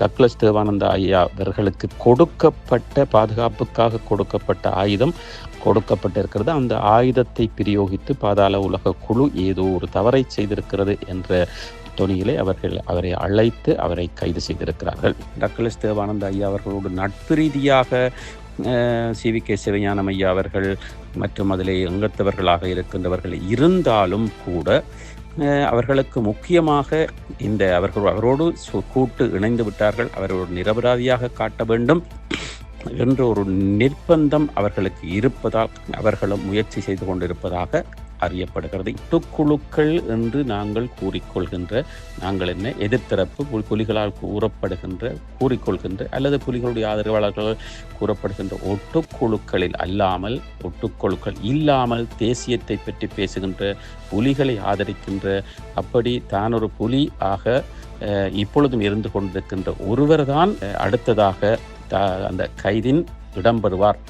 Douglas Devananda ஐயா அவர்களுக்கு கொடுக்கப்பட்ட பாதுகாப்புக்காக கொடுக்கப்பட்ட ஆயுதம் கொடுக்கப்பட்டிருக்கிறது. அந்த ஆயுதத்தை பிரயோகித்து பாதாள உலக குழு ஏதோ ஒரு தவறை செய்திருக்கிறது என்ற தொனியிலே அவர்கள் அவரை அழைத்து அவரை கைது செய்திருக்கிறார்கள். டக்ளஸ் தேவானந்த ஐயா அவர்களோடு நட்பு ரீதியாக சி. வி. கே. சிவஞானம் ஐயா அவர்கள் மற்றும் அதிலே அங்கத்தவர்களாக இருக்கின்றவர்கள் இருந்தாலும் கூட அவர்களுக்கு முக்கியமாக இந்த அவர்கள் அவரோடு சு- கூட்டு இணைந்து விட்டார்கள். அவரோடு நிரபராதியாக காட்ட வேண்டும் என்ற ஒரு நிர்பந்தம் அவர்களுக்கு இருப்பதால் அவர்களும் முயற்சி செய்து கொண்டிருப்பதாக அறியப்படுகிறது. துக்குழுக்கள் என்று நாங்கள் கூறிக்கொள்கின்ற நாங்கள் என்ன எதிர்த்தரப்பு புலிகளால் கூறப்படுகின்ற கூறிக்கொள்கின்ற அல்லது புலிகளுடைய ஆதரவாளர்கள் கூறப்படுகின்ற ஒட்டுக்குழுக்களில் அல்லாமல் ஒட்டுக்குழுக்கள் இல்லாமல் தேசியத்தை பற்றி பேசுகின்ற புலிகளை ஆதரிக்கின்ற அப்படி தான் ஒரு புலி ஆக இப்பொழுதும் இருந்து கொண்டிருக்கின்ற ஒருவர்தான் தான் அடுத்ததாக த- அந்த கைதின் இடம்பெறுவார்.